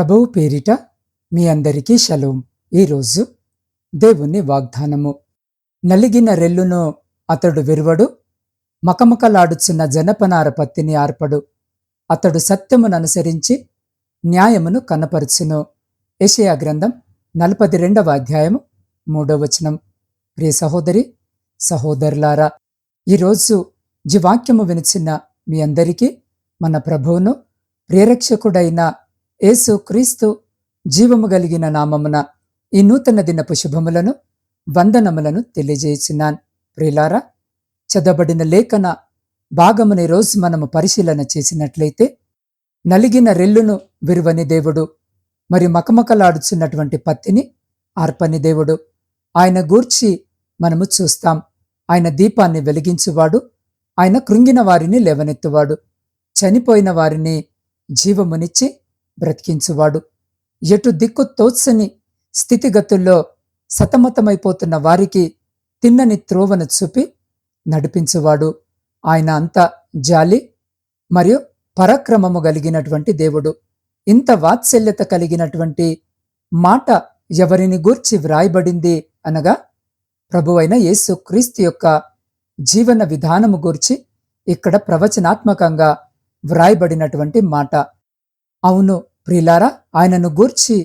ప్రభువు పేరిట మీ అందరికీ షలోం. ఈరోజు దేవుని వాగ్దానము. నలిగిన రెల్లును అతడు విరువడు మకమకలాడుచున్న జనపనార పత్తిని ఆర్పడు. అతడు సత్యముననుసరించి న్యాయమును కనపరుచును. యెషయా గ్రంథం నలపది రెండవ అధ్యాయము మూడవ వచనం. ప్రియ సహోదరి సహోదరులారా ఈరోజు జీవాక్యము వినిచిన మీ అందరికీ మన ప్రభువును ప్రేరక్షకుడైన యేసు క్రీస్తు జీవము కలిగిన నామమున ఈ నూతన దినపు శుభములను వందనములను తెలియజేసినాన్. ప్రిలారా చదవబడిన లేఖన భాగముని రోజు మనము పరిశీలన చేసినట్లయితే నలిగిన రెల్లును విరువని దేవుడు మరి మకమకలాడుచున్నటువంటి పత్తిని ఆర్పని దేవుడు. ఆయన గూర్చి మనము చూస్తాం. ఆయన దీపాన్ని వెలిగించువాడు ఆయన కృంగిన వారిని లేవనెత్తువాడు. చనిపోయిన వారిని జీవమునిచ్చి బ్రతికించువాడు. ఎటు దిక్కు తోత్సని స్థితిగతుల్లో సతమతమైపోతున్న వారికి తిన్నని త్రోవను చూపి నడిపించువాడు. ఆయన అంత జాలి మరియు పరాక్రమము కలిగినటువంటి దేవుడు. ఇంత వాత్సల్యత కలిగినటువంటి మాట ఎవరిని గూర్చి వ్రాయబడింది అనగా ప్రభువైన యేసు క్రీస్తు యొక్క జీవన విధానము గూర్చి ఇక్కడ ప్రవచనాత్మకంగా వ్రాయబడినటువంటి మాట. అవును ప్రిలారా ఆయనను గూర్చి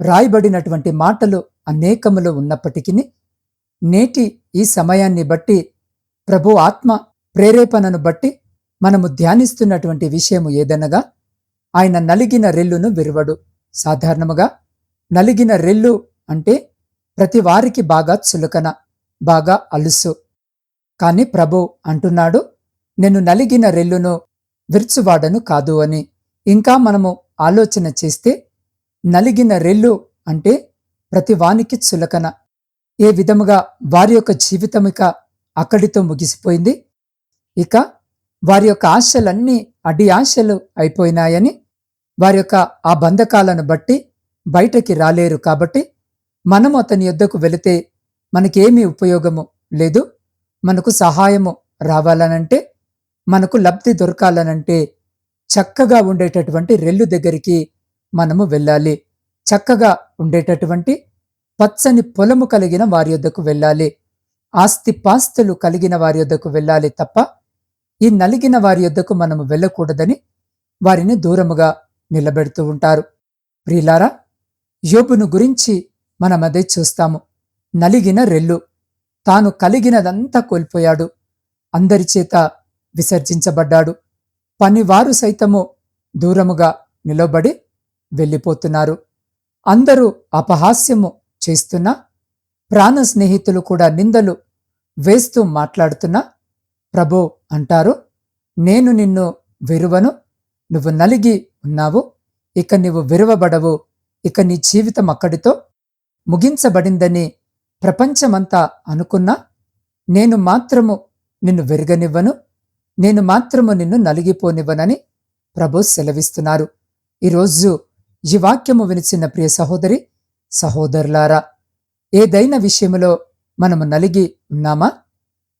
రాయబడినటువంటి మాటలు అనేకములు ఉన్నప్పటికీ నేటి ఈ సమయాన్ని బట్టి ప్రభు ఆత్మ ప్రేరేపణను బట్టి మనము ధ్యానిస్తున్నటువంటి విషయము ఏదనగా ఆయన నలిగిన రెల్లును విరువడు. సాధారణముగా నలిగిన రెల్లు అంటే ప్రతి వారికి బాగా చులకన బాగా అలుసు. కాని ప్రభు అంటున్నాడు నేను నలిగిన రెల్లును విరుచువాడను కాదు అని. ఇంకా మనము ఆలోచన చేస్తే నలిగిన రెల్లు అంటే ప్రతి వానికి చులకన. ఏ విధముగా వారి యొక్క జీవితం ఇక అక్కడితో ముగిసిపోయింది? ఇక వారి యొక్క ఆశలన్నీ అడి ఆశలు అయిపోయినాయని వారి యొక్క ఆ బంధకాలను బట్టి బయటకి రాలేరు కాబట్టి మనము అతని యొద్దకు వెళితే మనకేమీ ఉపయోగము లేదు మనకు సహాయము రావాలనంటే మనకు లబ్ధి దొరకాలనంటే చక్కగా ఉండేటటువంటి రెల్లు దగ్గరికి మనము వెళ్ళాలి. చక్కగా ఉండేటటువంటి పచ్చని పొలము కలిగిన వారి యొద్దకు వెళ్ళాలి. ఆస్తి పాస్తులు కలిగిన వారి యొద్దకు వెళ్ళాలి తప్ప ఈ నలిగిన వారి యొద్దకు మనము వెళ్ళకూడదని వారిని దూరముగా నిలబెడుతూ ఉంటారు. ప్రియులారా యోబును గురించి మనం అదే చూస్తాము. నలిగిన రెల్లు తాను కలిగినదంతా కోల్పోయాడు. అందరి చేత విసర్జించబడ్డాడు. పనివారు సైతము దూరముగా నిలబడి వెళ్ళిపోతున్నారు. అందరూ అపహాస్యము చేస్తున్నా ప్రాణ స్నేహితులు కూడా నిందలు వేస్తూ మాట్లాడుతున్నా ప్రభు అంటారు నేను నిన్ను విరువను నువ్వు నలిగి ఉన్నావు ఇక నీవు విరవబడవు ఇక నీ జీవితం అక్కడితో ముగించబడిందని ప్రపంచమంతా అనుకున్నా నేను మాత్రము నిన్ను వెరగనివ్వను నేను మాత్రము నిన్ను నలిగిపోనివ్వనని ప్రభు సెలవిస్తున్నారు. ఈరోజు ఈ వాక్యము వినిచిన ప్రియ సహోదరి సహోదరులారా ఏదైనా విషయములో మనము నలిగి ఉన్నామా?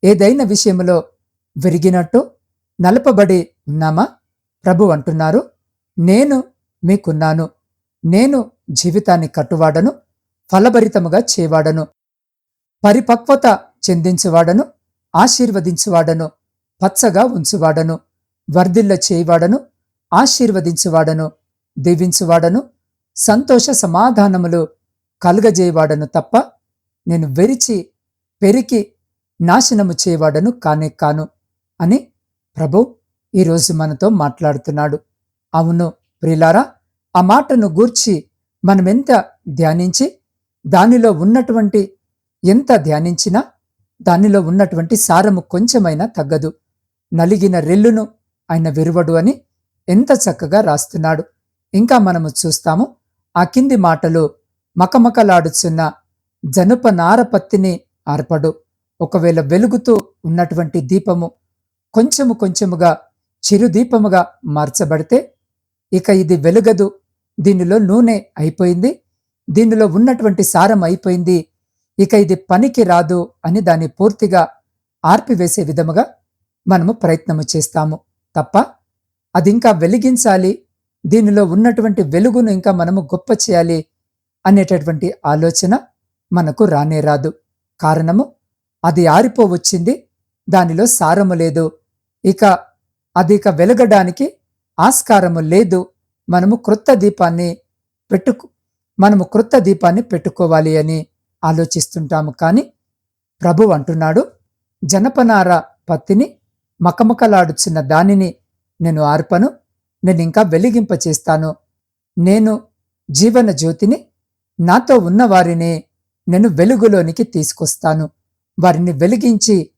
ఏదైనా విషయములో విరిగినట్టు నలపబడి ఉన్నామా? ప్రభు అంటున్నారు నేను మీకున్నాను. నేను జీవితాన్ని కట్టువాడను ఫలభరితముగా చేవాడను. పరిపక్వత చెందించువాడను ఆశీర్వదించువాడను. పచ్చగా ఉంచువాడను వర్ధిల్ల చేయవాడను ఆశీర్వదించువాడను దీవించువాడను సంతోష సమాధానములు కలుగజేయవాడను తప్ప నేను వెరిచి పెరికి నాశనము చేయవాడను కానే కాను అని ప్రభు ఈరోజు మనతో మాట్లాడుతున్నాడు. అవును ప్రిలారా ఆ మాటను గూర్చి మనమెంత ధ్యానించి దానిలో ఉన్నటువంటి ఎంత ధ్యానించినా దానిలో ఉన్నటువంటి సారము కొంచెమైనా తగ్గదు. నలిగిన రెల్లును ఆయన విరువడు అని ఎంత చక్కగా రాస్తున్నాడు. ఇంకా మనము చూస్తాము ఆ కింది మాటలు మకమకలాడుచున్న జనుప నారపత్తిని ఆర్పడు. ఒకవేళ వెలుగుతూ ఉన్నటువంటి దీపము కొంచెము కొంచెముగా చిరుదీపముగా మార్చబడితే ఇక ఇది వెలుగదు. దీనిలో నూనె అయిపోయింది దీనిలో ఉన్నటువంటి సారం అయిపోయింది ఇక ఇది పనికి రాదు అని దాన్ని పూర్తిగా ఆర్పివేసే విధముగా మనము ప్రయత్నము చేస్తాము. తప్ప అది ఇంకా వెలిగించాలి. దీనిలో ఉన్నటువంటి వెలుగును ఇంకా మనము గొప్ప చేయాలి అనేటటువంటి ఆలోచన మనకు రానే రాదు. కారణము అది ఆరిపోవచ్చింది. దానిలో సారము లేదు. ఇక అది ఇక వెలగడానికి ఆస్కారము లేదు. మనము క్రొత్త దీపాన్ని పెట్టుకు మనము క్రొత్త దీపాన్ని పెట్టుకోవాలి అని ఆలోచిస్తుంటాము. కానీ ప్రభు అంటున్నాడు జనపనార పత్తిని మకమకలాడుచున్న దానిని నేను ఆర్పను నేను ఇంకా వెలిగింపచేస్తాను నేను జీవన జ్యోతిని నాతో ఉన్నవారిని నేను వెలుగులోనికి తీసుకొస్తాను. వారిని వెలిగించి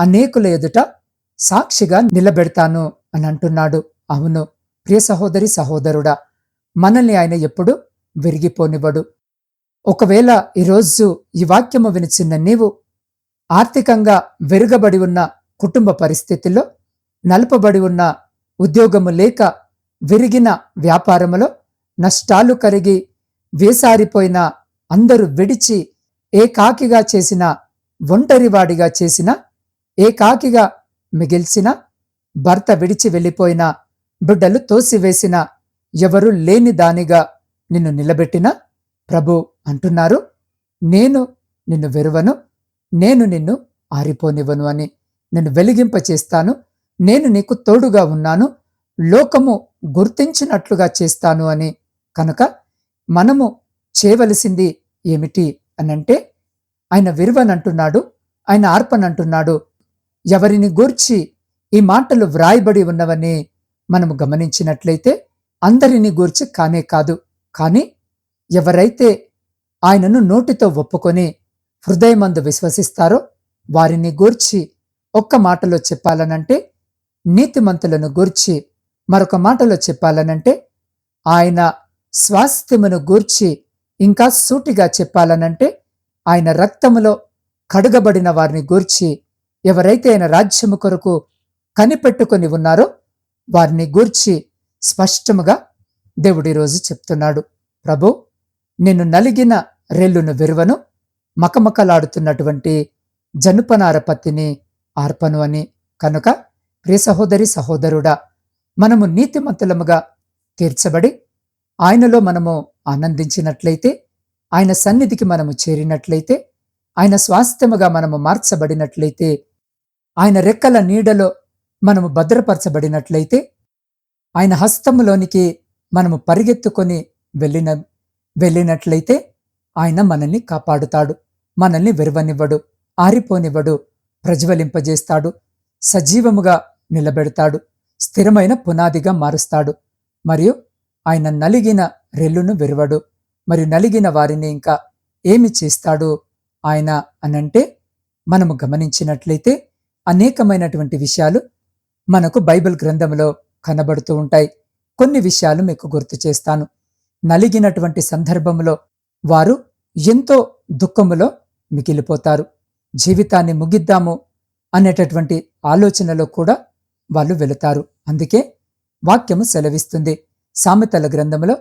అనేకుల ఎదుట సాక్షిగా నిలబెడతాను అని అంటున్నాడు. అవును ప్రియ సహోదరి సహోదరుడా మనల్ని ఆయన ఎప్పుడు విరిగిపోనివ్వడు. ఒకవేళ ఈరోజు ఈ వాక్యము వినిచిన్న నీవు ఆర్థికంగా వెరుగబడి ఉన్న కుటుంబ పరిస్థితుల్లో నలుపబడి ఉన్న ఉద్యోగము లేక విరిగిన వ్యాపారములో నష్టాలు కరిగి వేసారిపోయిన అందరూ విడిచి ఏకాకిగా చేసిన ఒంటరివాడిగా చేసిన ఏకాకిగా మిగిల్చిన భర్త విడిచి వెళ్ళిపోయిన బిడ్డలు తోసివేసిన ఎవరు లేని దానిగా నిన్ను నిలబెట్టిన ప్రభు అంటున్నారు. నేను నిన్ను వెరువను నేను నిన్ను ఆరిపోనివ్వను అని. నేను వెలిగింపచేస్తాను నేను నీకు తోడుగా ఉన్నాను. లోకము గుర్తించినట్లుగా చేస్తాను అని కనుక మనము చేయవలసింది ఏమిటి అనంటే ఆయన విరువనంటున్నాడు ఆయన ఆర్పనంటున్నాడు. ఎవరిని గూర్చి ఈ మాటలు వ్రాయబడి ఉన్నవని మనము గమనించినట్లయితే అందరిని గూర్చి కానే కాదు. కానీ ఎవరైతే ఆయనను నోటితో ఒప్పుకొని హృదయమందు విశ్వసిస్తారో వారిని గూర్చి ఒక్క మాటలో చెప్పాలనంటే నీతిమంతులను గూర్చి మరొక మాటలో చెప్పాలనంటే ఆయన స్వాస్థ్యమును గూర్చి ఇంకా సూటిగా చెప్పాలనంటే ఆయన రక్తములో కడుగబడిన వారిని గూర్చి ఎవరైతే ఆయన రాజ్యము కొరకు కనిపెట్టుకొని ఉన్నారో వారిని గూర్చి స్పష్టముగా దేవుడి రోజు చెప్తున్నాడు. ప్రభు నిన్ను నలిగిన రెల్లును విరువను మకమకలాడుతున్నటువంటి జనుపనార పత్తిని ఆర్పను అని కనుక ప్రియ సహోదరి సహోదరుడా మనము నీతిమంతులముగా తీర్చబడి ఆయనలో మనము ఆనందించినట్లయితే ఆయన సన్నిధికి మనము చేరినట్లయితే ఆయన స్వాస్థ్యముగా మనము మార్చబడినట్లయితే ఆయన రెక్కల నీడలో మనము భద్రపరచబడినట్లయితే ఆయన హస్తములోనికి మనము పరిగెత్తుకొని వెళ్ళిన వెళ్ళినట్లయితే ఆయన మనల్ని కాపాడుతాడు మనల్ని విరవనివ్వడు ఆరిపోనివ్వడు. ప్రజ్వలింపజేస్తాడు. సజీవముగా నిలబెడతాడు. స్థిరమైన పునాదిగా మారుస్తాడు. మరియు ఆయన నలిగిన రెల్లును విరవడు. మరియు నలిగిన వారిని ఇంకా ఏమి చేస్తాడు? ఆయన అనంటే మనము గమనించినట్లయితే అనేకమైనటువంటి విషయాలు మనకు బైబిల్ గ్రంథంలో కనబడుతూ ఉంటాయి. కొన్ని విషయాలు మీకు గుర్తు చేస్తాను. నలిగినటువంటి సందర్భంలో వారు ఎంతో దుఃఖములో మిగిలిపోతారు. జీవితాన్ని ముగిద్దాము అనేటటువంటి ఆలోచనలో కూడా వాళ్ళు వెళతారు. అందుకే వాక్యము సెలవిస్తుంది. సామెతల గ్రంథములో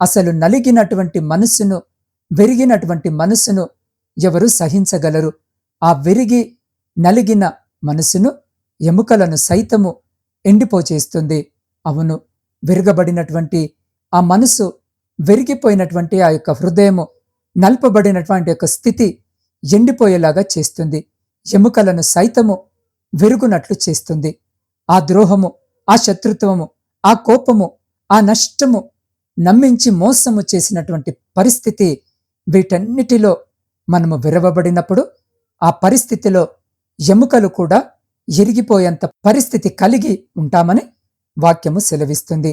అసలు నలిగినటువంటి మనస్సును విరిగినటువంటి మనస్సును ఎవరు సహించగలరు? ఆ విరిగి నలిగిన మనసును ఎముకలను సైతము ఎండిపోచేస్తుంది. అవును విరగబడినటువంటి ఆ మనసు విరిగిపోయినటువంటి ఆ యొక్క హృదయము నల్పబడినటువంటి యొక్క స్థితి ఎండిపోయేలాగా చేస్తుంది. ఎముకలను సైతము విరుగునట్లు చేస్తుంది. ఆ ద్రోహము ఆ శత్రుత్వము ఆ కోపము ఆ నష్టము నమ్మించి మోసము చేసినటువంటి పరిస్థితి వీటన్నిటిలో మనము విరవబడినప్పుడు ఆ పరిస్థితిలో ఎముకలు కూడా ఎరిగిపోయేంత పరిస్థితి కలిగి ఉంటామని వాక్యము సెలవిస్తుంది.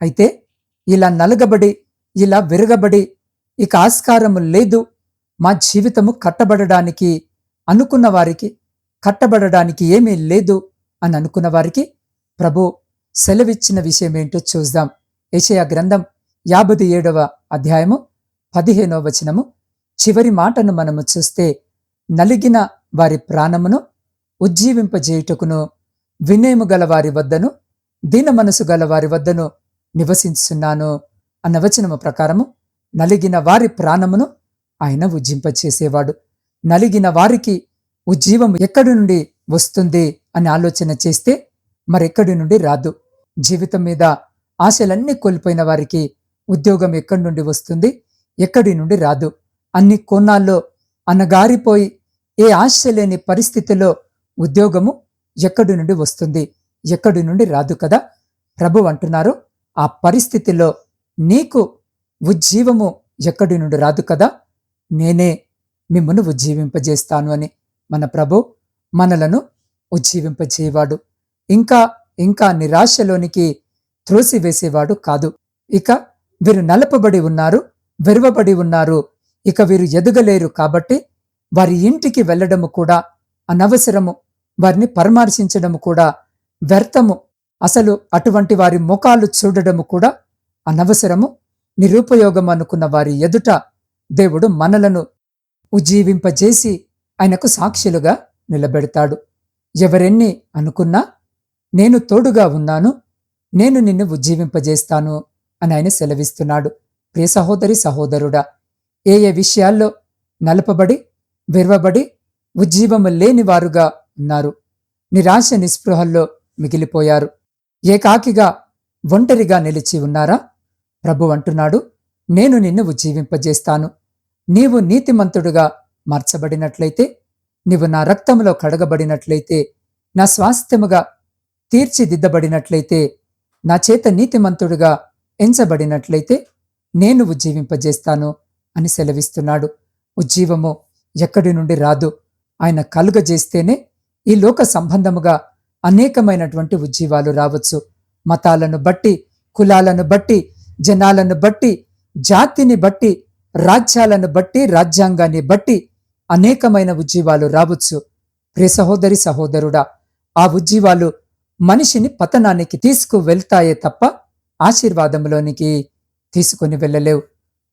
అయితే ఇలా నలగబడి ఇలా విరగబడి ఇక ఆస్కారము లేదు మా జీవితము కట్టబడడానికి అనుకున్న వారికి కట్టబడడానికి ఏమీ లేదు అని అనుకున్న వారికి ప్రభు సెలవిచ్చిన విషయం ఏంటో చూద్దాం. ఏషయా గ్రంథం యాభై ఏడవ అధ్యాయము పదిహేనవ వచనము. చివరి మాటను మనము చూస్తే నలిగిన వారి ప్రాణమును ఉజ్జీవింపజేయుటకును వినయము గల వారి వద్దను దీన మనసు గల వారి వద్దను నివసించున్నాను అన్న వచనము ప్రకారము నలిగిన వారి ప్రాణమును ఆయన ఉజ్జింపచేసేవాడు. నలిగిన వారికి ఉజ్జీవం ఎక్కడి నుండి వస్తుంది అని ఆలోచన చేస్తే మరెక్కడి నుండి రాదు. జీవితం మీద ఆశలన్నీ కోల్పోయిన వారికి ఉద్యోగం ఎక్కడి నుండి వస్తుంది? ఎక్కడి నుండి రాదు? అన్ని కోణాల్లో అన్నగారిపోయి ఏ ఆశ లేని పరిస్థితిలో ఉద్యోగము ఎక్కడి నుండి వస్తుంది? ఎక్కడి నుండి రాదు కదా? ప్రభు అంటున్నారు ఆ పరిస్థితిలో నీకు ఉజ్జీవము ఎక్కడి నుండి రాదు కదా? నేనే మిమ్మను ఉజ్జీవింపజేస్తాను అని మన ప్రభు మనలను ఉజ్జీవింపజేయవాడు. ఇంకా ఇంకా నిరాశలోనికి త్రోసివేసేవాడు కాదు. ఇక వీరు నలపబడి ఉన్నారు విరవబడి ఉన్నారు. ఇక వీరు ఎదుగలేరు కాబట్టి వారి ఇంటికి వెళ్ళడము కూడా అనవసరము. వారిని పరామర్శించడము కూడా వ్యర్థము. అసలు అటువంటి వారి ముఖాలు చూడడము కూడా అనవసరము. నిరుపయోగం అనుకున్న వారి ఎదుట దేవుడు మనలను ఉజ్జీవింపజేసి ఆయనకు సాక్షులుగా నిలబెడతాడు. ఎవరెన్ని అనుకున్నా నేను తోడుగా ఉన్నాను నేను నిన్ను ఉజ్జీవింపజేస్తాను అని ఆయన సెలవిస్తున్నాడు. ప్రియ సహోదరి సహోదరుడా ఏ ఏ విషయాల్లో నలపబడి విర్వబడి ఉజ్జీవము లేని వారుగా ఉన్నారు. నిరాశ నిస్పృహల్లో మిగిలిపోయారు. ఏకాకిగా ఒంటరిగా నిలిచి ఉన్నారా? ప్రభు అంటున్నాడు. నేను నిన్ను ఉజ్జీవింపజేస్తాను. నీవు నీతిమంతుడుగా మార్చబడినట్లయితే నీవు నా రక్తములో కడగబడినట్లయితే నా స్వాస్థ్యముగా తీర్చిదిద్దబడినట్లయితే నా చేత నీతిమంతుడుగా ఎంచబడినట్లయితే నేను ఉజ్జీవింపజేస్తాను అని సెలవిస్తున్నాడు. ఉజ్జీవము ఎక్కడి నుండి రాదు. ఆయన కలుగజేస్తేనే ఈ లోక సంబంధముగా అనేకమైనటువంటి ఉజ్జీవాలు రావచ్చు. మతాలను బట్టి కులాలను బట్టి జనాలను బట్టి జాతిని బట్టి రాజ్యాలను బట్టి రాజ్యాంగాన్ని బట్టి అనేకమైన ఉజ్జీవాలు రావచ్చు. ప్రియ సహోదరి సహోదరుడా ఆ ఉజ్జీవాలు మనిషిని పతనానికి తీసుకువెళ్తాయే తప్ప ఆశీర్వాదంలోనికి తీసుకుని వెళ్ళలేవు.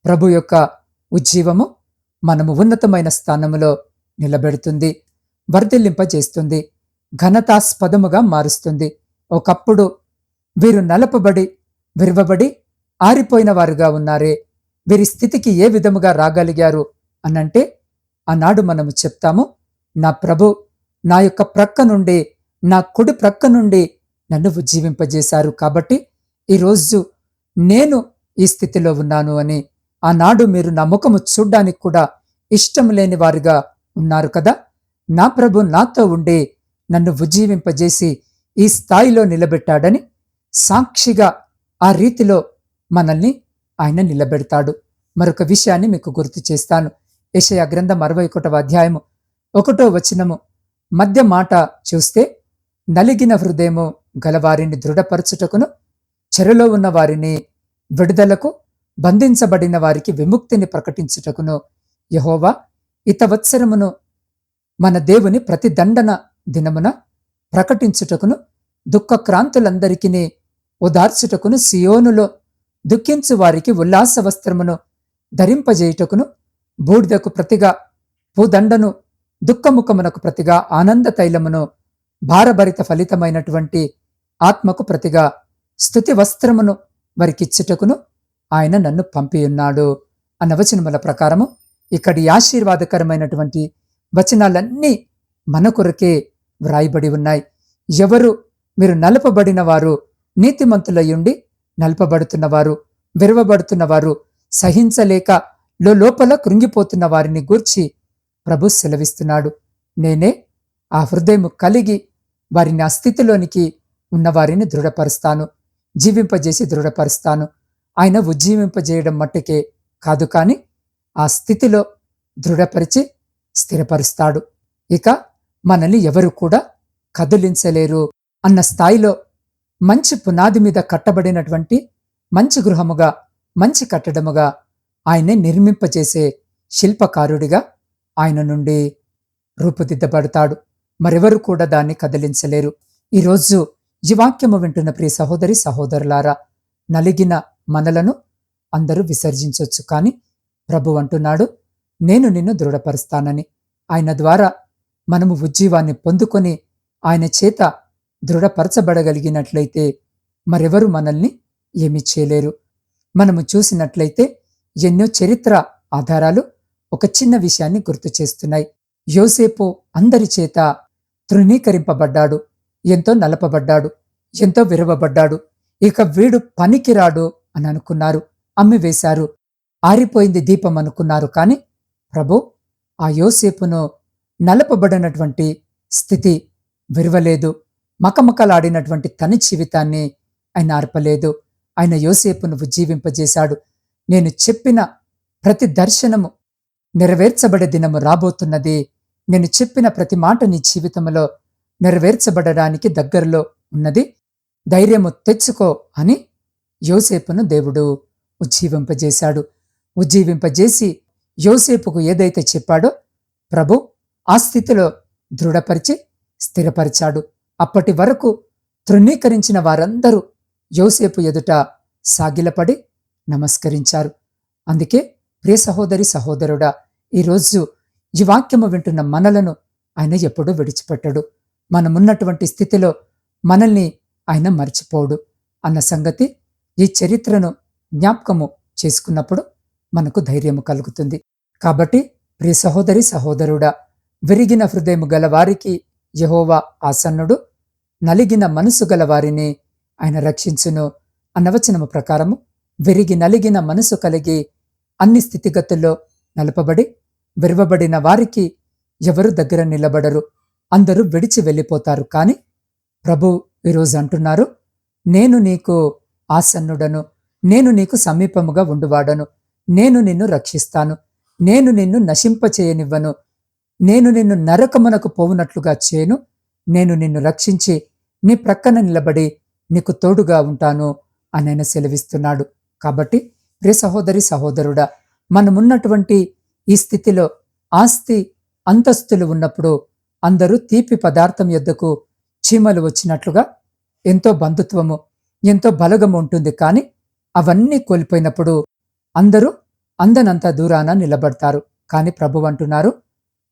ప్రభు యొక్క ఉజ్జీవము మనము ఉన్నతమైన స్థానములో నిలబెడుతుంది వర్ధిల్లింపజేస్తుంది ఘనతాస్పదముగా మారుస్తుంది. ఒకప్పుడు వీరు నలపబడి విరవబడి ఆరిపోయిన వారుగా ఉన్నారే. వీరి స్థితికి ఏ విధముగా రాగలిగారు అనంటే ఆనాడు మనము చెప్తాము నా ప్రభు నా యొక్క ప్రక్క నుండి నా కుడి ప్రక్క నుండి నన్ను ఉజ్జీవింపజేశారు కాబట్టి ఈరోజు నేను ఈ స్థితిలో ఉన్నాను అని. ఆనాడు మీరు నా ముఖము చూడ్డానికి కూడా ఇష్టం లేని వారిగా ఉన్నారు కదా. నా ప్రభు నాతో ఉండి నన్ను ఉజ్జీవింపజేసి ఈ స్థాయిలో నిలబెట్టాడని సాక్షిగా ఆ రీతిలో మనల్ని ఆయన నిలబెడతాడు. మరొక విషయాన్ని మీకు గుర్తు చేస్తాను. యెషయ గ్రంథం అరవై ఒకటవ అధ్యాయము ఒకటో వచనము. మధ్య మాట చూస్తే నలిగిన హృదయము గలవారిని దృఢపరచుటకును చెరలో ఉన్న వారిని విడుదలకు బంధించబడిన వారికి విముక్తిని ప్రకటించుటకును. యహోవా ఇతవత్సరమును మన దేవుని ప్రతిదండన దినమున ప్రకటించుటకును దుఃఖక్రాంతులందరికీ ఓదార్చుటకును సియోనులో దుఃఖించు వారికి ఉల్లాస వస్త్రమును ధరింపజేయుటకును బూడిదకు ప్రతిగా భూదండను దుఃఖముఖమునకు ప్రతిగా ఆనంద తైలమును భారభరిత ఫలితమైనటువంటి ఆత్మకు ప్రతిగా స్థుతి వస్త్రమును వారికిచ్చుటకును ఆయన నన్ను పంపియున్నాడు అన్న వచనముల ప్రకారము ఇక్కడి ఆశీర్వాదకరమైనటువంటి వచనాలన్నీ మన కొరకే వ్రాయబడి ఉన్నాయి. ఎవరు మీరు నలపబడిన వారు నీతిమంతులయ్యుండి నలపబడుతున్నవారు విరవబడుతున్నవారు సహించలేక లోపల కృంగిపోతున్న వారిని గూర్చి ప్రభు సెలవిస్తున్నాడు. నేనే ఆ హృదయం కలిగి వారిని ఆ స్థితిలోనికి ఉన్నవారిని దృఢపరుస్తాను జీవింపజేసి దృఢపరుస్తాను. ఆయన ఉజ్జీవింపజేయడం మట్టుకే కాదు కాని ఆ స్థితిలో దృఢపరిచి స్థిరపరుస్తాడు. ఇక మనల్ని ఎవరు కూడా కదిలించలేరు అన్న స్థాయిలో మంచి పునాది మీద కట్టబడినటువంటి మంచి గృహముగా మంచి కట్టడముగా ఆయన్ని నిర్మింపజేసే శిల్పకారుడిగా ఆయన నుండి రూపుదిద్దబడతాడు. మరెవరు కూడా దాన్ని కదిలించలేరు. ఈరోజు ఈ వాక్యము వింటున్న ప్రియ సహోదరి సహోదరులారా నలిగిన మనలను అందరూ విసర్జించవచ్చు కానీ ప్రభు అంటున్నాడు నేను నిన్ను దృఢపరుస్తానని. ఆయన ద్వారా మనము ఉజ్జీవాన్ని పొందుకొని ఆయన చేత దృఢపరచబడగలిగినట్లయితే మరెవరు మనల్ని ఏమీ చేయలేరు. మనము చూసినట్లయితే ఎన్నో చరిత్ర ఆధారాలు ఒక చిన్న విషయాన్ని గుర్తు చేస్తున్నాయి. యోసేపు అందరి చేత తృణీకరింపబడ్డాడు ఎంతో నలపబడ్డాడు ఎంతో విరవబడ్డాడు ఇక వీడు పనికిరాడు అని అనుకున్నారు అమ్మివేశారు ఆరిపోయింది దీపం అనుకున్నారు కానీ ప్రభు ఆ యోసేపును నలపబడినటువంటి స్థితి విరవలేదు. మకమకలాడినటువంటి తన జీవితాన్ని ఆయన ఆర్పలేదు. ఆయన యోసేపును ఉజ్జీవింపజేశాడు నేను చెప్పిన ప్రతి దర్శనము నెరవేర్చబడే దినము రాబోతున్నది. నేను చెప్పిన ప్రతి మాట నీ జీవితంలో నెరవేర్చబడడానికి దగ్గరలో ఉన్నది. ధైర్యము తెచ్చుకో అని యోసేపును దేవుడు ఉజ్జీవింపజేశాడు. ఉజ్జీవింపజేసి యోసేపుకు ఏదైతే చెప్పాడో ప్రభు ఆ స్థితిలో దృఢపరిచి స్థిరపరిచాడు. అప్పటి వరకు తృణీకరించిన వారందరూ యోసేపు ఎదుట సాగిలపడి నమస్కరించారు. అందుకే ప్రియ సహోదరి సహోదరుడా ఈరోజు ఈ వాక్యము వింటున్న మనలను ఆయన ఎప్పుడూ విడిచిపెట్టడు. మనమున్నటువంటి స్థితిలో మనల్ని ఆయన మర్చిపోడు అన్న సంగతి ఈ చరిత్రను జ్ఞాపకము చేసుకున్నప్పుడు మనకు ధైర్యము కలుగుతుంది. కాబట్టి ప్రియ సహోదరి సహోదరుడా విరిగిన హృదయము గల వారికి యహోవా ఆసన్నుడు. నలిగిన మనసు గల వారిని ఆయన రక్షించును అన్నవచనము ప్రకారము. విరిగి నలిగిన మనసు కలిగి అన్ని స్థితిగతుల్లో నలపబడి విరవబడిన వారికి ఎవరు దగ్గర నిలబడరు. అందరూ విడిచి వెళ్ళిపోతారు. కానీ ప్రభు ఈరోజు అంటున్నారు నేను నీకు ఆసన్నుడను నేను నీకు సమీపముగా ఉండువాడను నేను నిన్ను రక్షిస్తాను నేను నిన్ను నశింపచేయనివ్వను నేను నిన్ను నరకమునకు పోవునట్లుగా చేయను. నేను నిన్ను రక్షించి నీ ప్రక్కన నిలబడి నీకు తోడుగా ఉంటాను అని ఆయన సెలవిస్తున్నాడు. కాబట్టి ప్రియ సహోదరి సహోదరుడా మనమున్నటువంటి ఈ స్థితిలో ఆస్తి అంతస్తులు ఉన్నప్పుడు అందరూ తీపి పదార్థం యొద్దకు చీమలు వచ్చినట్లుగా ఎంతో బంధుత్వము ఎంతో బలగము ఉంటుంది. కానీ అవన్నీ కోల్పోయినప్పుడు అందరూ అందనంత దూరాన నిలబడతారు. కానీ ప్రభు అంటున్నారు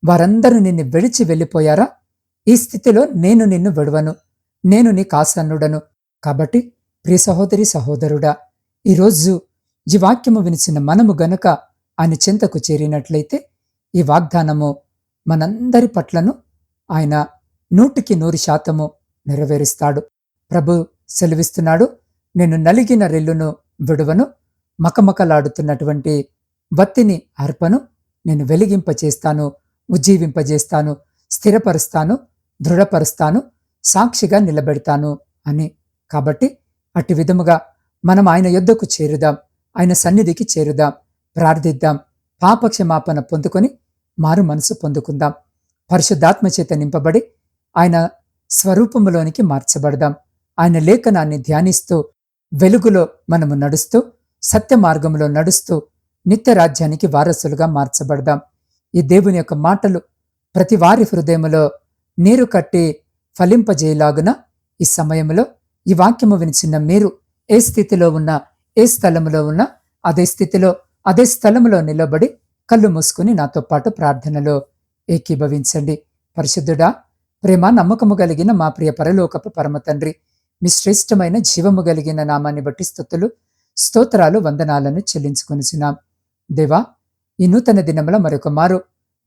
వారందరూ నిన్ను విడిచి వెళ్ళిపోయారా? ఈ స్థితిలో నేను నిన్ను విడవను. నేను నీ కాసన్నుడను. కాబట్టి ప్రియ సహోదరి సహోదరుడా ఈరోజు ఈ వాక్యము వినిచిన మనము గనుక ఆయన చింతకు చేరినట్లయితే ఈ వాగ్దానము మనందరి పట్లను ఆయన నూటికి నూరు శాతము నెరవేరుస్తాడు. ప్రభు సెలవిస్తున్నాడు నేను నలిగిన రెల్లును విడువను. మకమకలాడుతున్నటువంటి వత్తిని అర్పను. నేను వెలిగింపచేస్తాను. ఉజ్జీవింపజేస్తాను స్థిరపరుస్తాను దృఢపరుస్తాను సాక్షిగా నిలబెడతాను అని. కాబట్టి అట్టి విధముగా మనం ఆయన యొద్దకు చేరుదాం ఆయన సన్నిధికి చేరుదాం ప్రార్థిద్దాం పాపక్షమాపణ పొందుకొని మారు మనసు పొందుకుందాం పరిశుద్ధాత్మ చేత నింపబడి ఆయన స్వరూపములోనికి మార్చబడదాం ఆయన లేఖనాన్ని ధ్యానిస్తూ వెలుగులో మనము నడుస్తూ సత్య మార్గంలో నడుస్తూ నిత్య రాజ్యానికి వారసులుగా మార్చబడదాం. ఈ దేవుని యొక్క మాటలు ప్రతి వారి హృదయములో నీరు కట్టి ఫలింపజేయలాగున ఈ సమయంలో ఈ వాక్యము వినిచిన మీరు ఏ స్థితిలో ఉన్నా ఏ స్థలములో ఉన్నా అదే స్థితిలో అదే స్థలములో నిలబడి కళ్ళు మూసుకుని నాతో పాటు ప్రార్థనలో ఏకీభవించండి. పరిశుద్ధుడా ప్రేమ నమ్మకము కలిగిన మా ప్రియ పరలోకపు పరమ తండ్రి మీ శ్రేష్టమైన జీవము కలిగిన నామాన్ని బట్టి స్థుతులు స్తోత్రాలు వందనాలను చెల్లించుకొనిచున్నాం. దేవా ఈ నూతన దినముల మరొక మారు.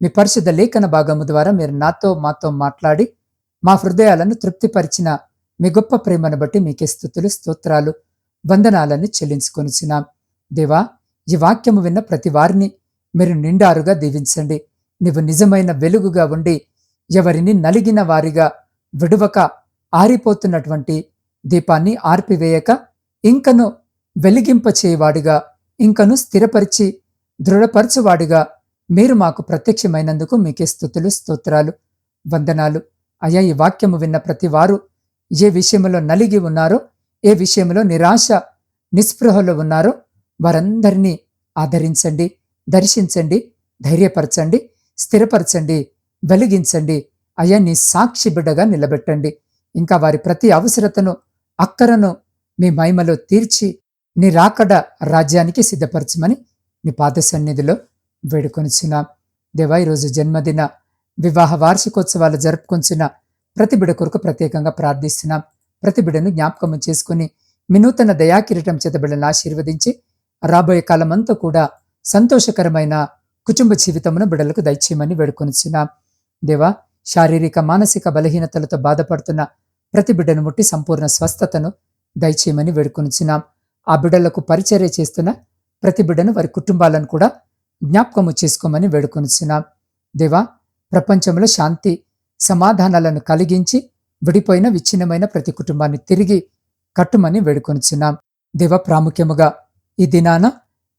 మీ పరిశుద్ధ లేఖన భాగము ద్వారా మీరు నాతో మాతో మాట్లాడి మా హృదయాలను తృప్తిపరిచిన మీ గొప్ప ప్రేమను బట్టి మీకే స్థుతులు స్తోత్రాలు వందనాలను చెల్లించుకొనిచున్నాం. దేవా ఈ వాక్యము విన్న ప్రతి వారిని మీరు నిండారుగా దీవించండి. నీవు నిజమైన వెలుగుగా ఉండి ఎవరిని నలిగిన వారిగా విడువక ఆరిపోతున్నటువంటి దీపాన్ని ఆర్పివేయక ఇంకను వెలిగింపచేయవాడిగా ఇంకను స్థిరపరిచి దృఢపరచువాడిగా మీరు మాకు ప్రత్యక్షమైనందుకు మీకే స్థుతులు స్తోత్రాలు వందనాలు. అయ్యా ఈ వాక్యము విన్న ప్రతి వారు ఏ విషయంలో నలిగి ఉన్నారో ఏ విషయంలో నిరాశ నిస్పృహలో ఉన్నారో వారందరినీ ఆదరించండి దర్శించండి ధైర్యపరచండి స్థిరపరచండి వెలిగించండి. అయ్యా నీ సాక్షి బిడ్డగా నిలబెట్టండి. ఇంకా వారి ప్రతి అవసరతను అక్కరను మీ మహిమలో తీర్చి నీ రాకడ రాజ్యానికి సిద్ధపరచమని నీ పాద సన్నిధిలో వేడుకొనిచున్నాం. దేవా ఈరోజు జన్మదిన వివాహ వార్షికోత్సవాలు జరుపుకొంచిన ప్రతి బిడ కొరకు ప్రత్యేకంగా ప్రార్థిస్తున్నాం. ప్రతి బిడను జ్ఞాపకం చేసుకుని మినూతన దయాకిరీటం చేత బిడ్డను ఆశీర్వదించి రాబోయే కాలమంతా కూడా సంతోషకరమైన కుటుంబ జీవితమును బిడలకు దయచేయమని వేడుకొనిచ్చున్నాం దేవా శారీరక మానసిక బలహీనతలతో బాధపడుతున్న ప్రతి బిడ్డను ముట్టి సంపూర్ణ స్వస్థతను దయచేయమని వేడుకొనిచ్చున్నాం ఆ బిడ్డలకు పరిచర్య చేస్తున్న ప్రతి బిడ్డను వారి కుటుంబాలను కూడా జ్ఞాపకము చేసుకోమని వేడుకొనిచున్నాం. దేవా ప్రపంచంలో శాంతి సమాధానాలను కలిగించి విడిపోయిన విచ్ఛిన్నమైన ప్రతి కుటుంబాన్ని తిరిగి కట్టుమని వేడుకొనిచున్నాం. దేవ ప్రాముఖ్యముగా ఈ దినాన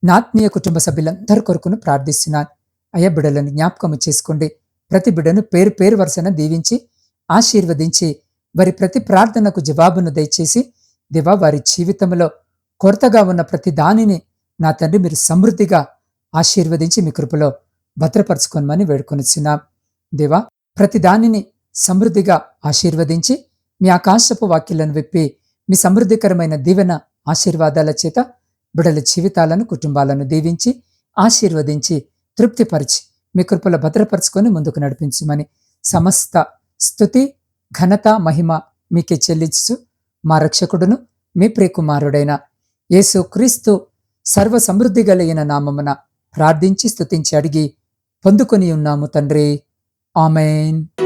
నాత్మీయ కుటుంబ సభ్యులందరి కొరకును ప్రార్థిస్తున్నాను. అయ్యా బిడ్డలను జ్ఞాపకము చేసుకోండి. ప్రతి బిడ్డను పేరు పేరు వరుసన దీవించి ఆశీర్వదించి వారి ప్రతి ప్రార్థనకు జవాబును దయచేసి దేవా వారి జీవితంలో కొరతగా ఉన్న ప్రతి దానిని నా తండ్రి మీరు సమృద్ధిగా ఆశీర్వదించి మీ కృపలో భద్రపరచుకోమని వేడుకొనిచున్నాం. దేవా ప్రతి దానిని సమృద్ధిగా ఆశీర్వదించి మీ ఆకాశపు వాక్యాలను విప్పి మీ సమృద్ధికరమైన దీవెన ఆశీర్వాదాల చేత బిడల జీవితాలను కుటుంబాలను దీవించి ఆశీర్వదించి తృప్తిపరిచి మీ కృపలో భద్రపరచుకొని ముందుకు నడిపించమని సమస్త స్థుతి ఘనత మహిమ మీకే చెల్లించు మా రక్షకుడును మీ ప్రియకుమారుడైన యేసు క్రీస్తు సర్వ సమృద్ధి గలైన నామమున ప్రార్థించి స్థుతించి అడిగి పొందుకొని ఉన్నాము తండ్రి. ఆమెన్.